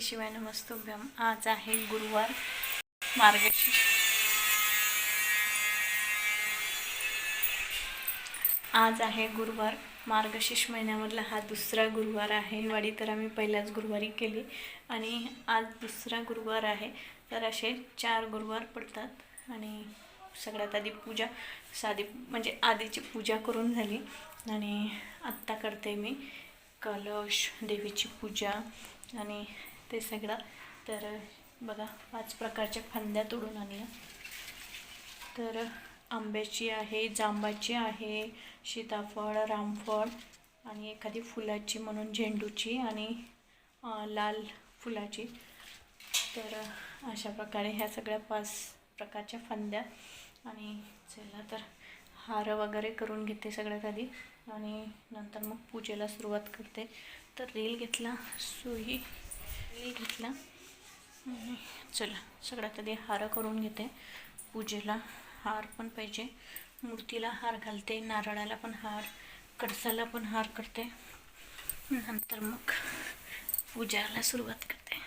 शिवाय नमस्तुभ्यम आज आहे गुरुवार. मार्गशीर्ष. आज आहे गुरुवार. मार्गशीर्ष महिन्यामधला हा दुसरा गुरुवार आहे. वाडी तर आम्ही पहिल्याच गुरुवारी केली. आणि आज दुसरा गुरुवार आहे. तर असे चार गुरुवार पडतात. आणि सगळ्यात आधी पूजा. साधी म्हणजे आधीची पूजा करून झाली. आणि आत्ता करते मी. कलश देवीची पूजा आणि ते सगळं. तर बघा पाच प्रकारच्या फांद्या तोडून आणल्या. तर आंब्याची आहे जांबाची आहे सीताफळ रामफळ आणि एखादी फुलाची म्हणून झेंडूची आणि लाल फुलाची. तर अशा प्रकारे ह्या सगळ्या पाच प्रकारच्या फांद्या. आणि चला तर हार वगैरे करून घेते सगळ्यात आधी. आणि नंतर मग पूजेला सुरुवात करते. तर रील घेतला सुई. घेतला. चला सगळ्यात आधी हार करून घेते. पूजेला हार पण पाहिजे. मूर्तीला हार घालते नारळाला पण हार कडसाला पण हार करते. नंतर मग पूजाला सुरुवात करते.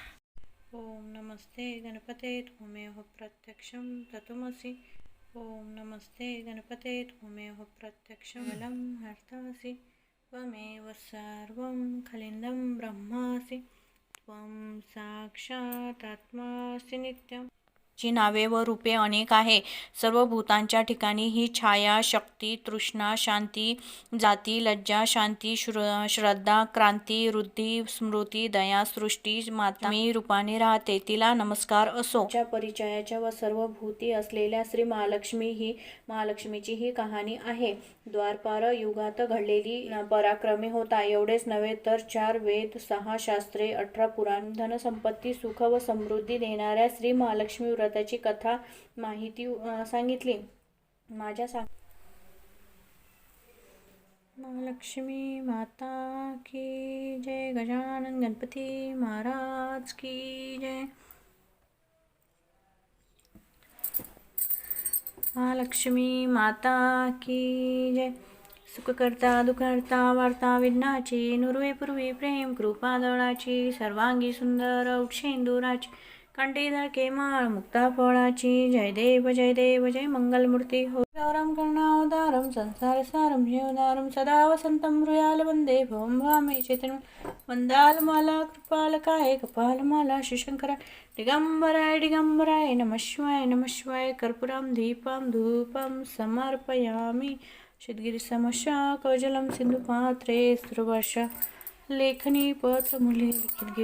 ओम नमस्ते गणपते त्वमेव प्रत्यक्षं तत्वमसि ओम नमस्ते गणपते त्वमेव प्रत्यक्षं बलं हर्तासी. त्वमेव सर्वं खलिंदम ब्रह्मासी. त्वं साक्षात् आत्मासि नित्यम् ची नावे व रूपे अनेक आहे. सर्व भूतांच्या ठिकाणी ही छाया शक्ती तृष्णा शांती जाती लज्जा शांती श्र श्रद्धा क्रांती वृद्धी स्मृती दया सृष्टी मातामी रूपाने राहते. तिला नमस्कार असो. च्या परिचयाच्या व सर्व भूती असलेल्या श्री महालक्ष्मी ही महालक्ष्मीची ही कहाणी आहे. द्वारपार युगात घडलेली पराक्रमी होता. एवढेच नव्हे तर चार वेद सहा शास्त्रे अठरा पुराण धनसंपत्ती सुख व समृद्धी देणाऱ्या श्री महालक्ष्मी व्रताची कथा माहिती सांगितली. माझ्या सांग महालक्ष्मी माता की जय. गजानन गणपती महाराज की जय. महालक्ष्मी माता की जय. सुखकर्ता दुःखहर्ता वार्ता विघ्नाची नुर्वे पूर्वी प्रेम कृपा दळाची सर्वांगी सुंदर औक्षेंदुराची कंठीधर केमाळ माळ मुक्ता फळाची जय देव जय देव जय मंगलमूर्ती हो. गौरम करुणावतारम संसार सारम जीवदारम सदा वसंतम मृयाल वंदे भवम भामे चेतन वंदाल माला कृपाल काय कपाल माला दिगंबराय दिगंबराय नमः शिवाय नमः शिवाय कर्पूरं दीपं धूपं समर्पयामि शिद्गिरिसमशाकजलं सिन्धुपात्रे सुरवर्ष लेखनी पत्रमुले लिखित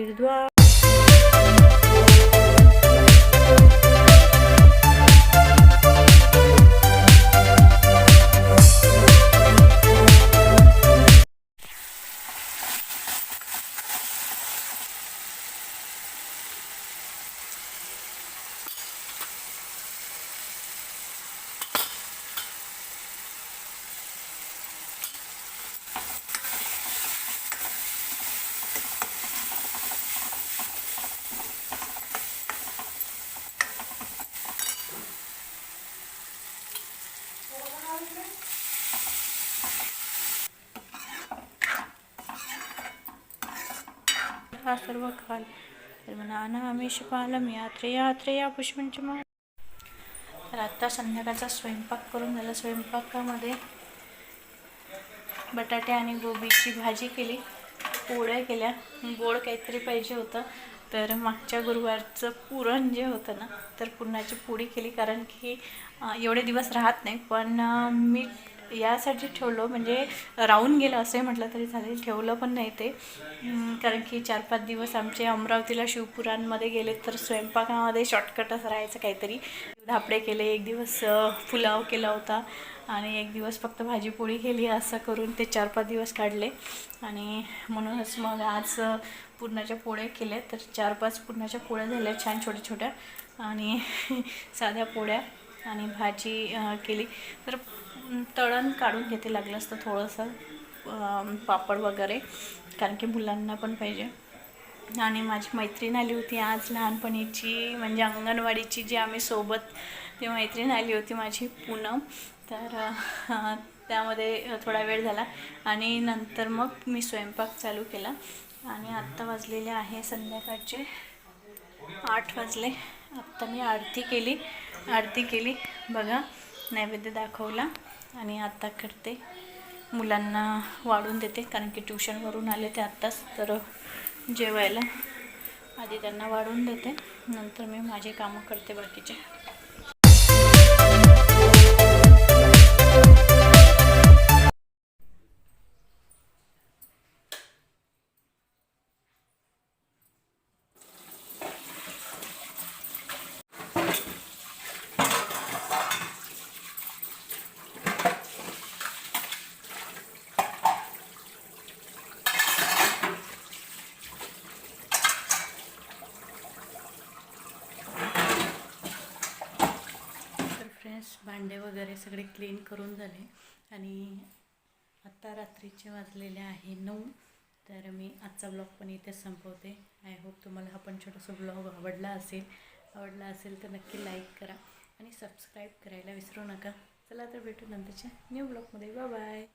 हा सर्व काल पालम यात्रे यात्रेया पुष्पंचमा तर आत्ता संध्याकाळचा स्वयंपाक करून झाला. स्वयंपाकामध्ये बटाटे आणि गोबीची भाजी केली. पोळ्या केल्या. गोड काहीतरी पाहिजे होतं. तर मागच्या गुरुवारचं पुरण जे होतं ना तर पुरणाची पोळी केली. कारण की एवढे दिवस राहत नाही. पण मीठ मी यासाठी ठेवलं म्हणजे राहून गेलं असंही म्हटलं तरी चालेल ठेवलं पण नाही ते. कारण की चार पाच दिवस आमचे अमरावतीला शिवपुरांमध्ये गेले तर स्वयंपाकामध्ये शॉर्टकटच राहायचं काहीतरी. धापडे केले एक दिवस पुलाव केला होता आणि एक दिवस फक्त भाजीपोळी केली असं करून ते चार पाच दिवस काढले. आणि म्हणूनच मग आज पुरणाच्या पोळ्या केल्या तर चार पाच पुरणाच्या पोळ्या झाल्या छान छोट्या छोट्या आणि साध्या पोळ्या. आणि भाजी केली. तर तळण काढून घेते लागलं असतं थोडंसं पापड वगैरे कारण की मुलांना पण पाहिजे. आणि माझी मैत्रीण आली होती आज लहानपणीची म्हणजे अंगणवाडीची जी आम्ही सोबत ती मैत्रीण आली होती माझी पूनम. तर त्यामध्ये थोडा वेळ झाला आणि नंतर मग मी स्वयंपाक चालू केला. आणि आत्ता वाजलेले आहे संध्याकाळचे आठ वाजले. आत्ता मी आरती केली. आरती केली. बघा नैवेद्य दाखवला आणि आत्ता करते. मुलांना वाढून देते कारण की ट्युशनवरून आले ते आत्ताच तर जेवायला आधी त्यांना वाढून देते. नंतर मी माझे कामं करते बाकीचे. वगैरे सगळे क्लीन करून झाले. आणि आत्ता रात्रीचे वाजलेले आहे नऊ. तर मी आजचा ब्लॉग पण इथेच संपवते. आय होप तुम्हाला हा पण छोटासा ब्लॉग आवडला असेल. आवडला असेल तर नक्की लाईक करा आणि सबस्क्राईब करायला विसरू नका. चला तर भेटू नंतरच्या न्यू ब्लॉगमध्ये बाय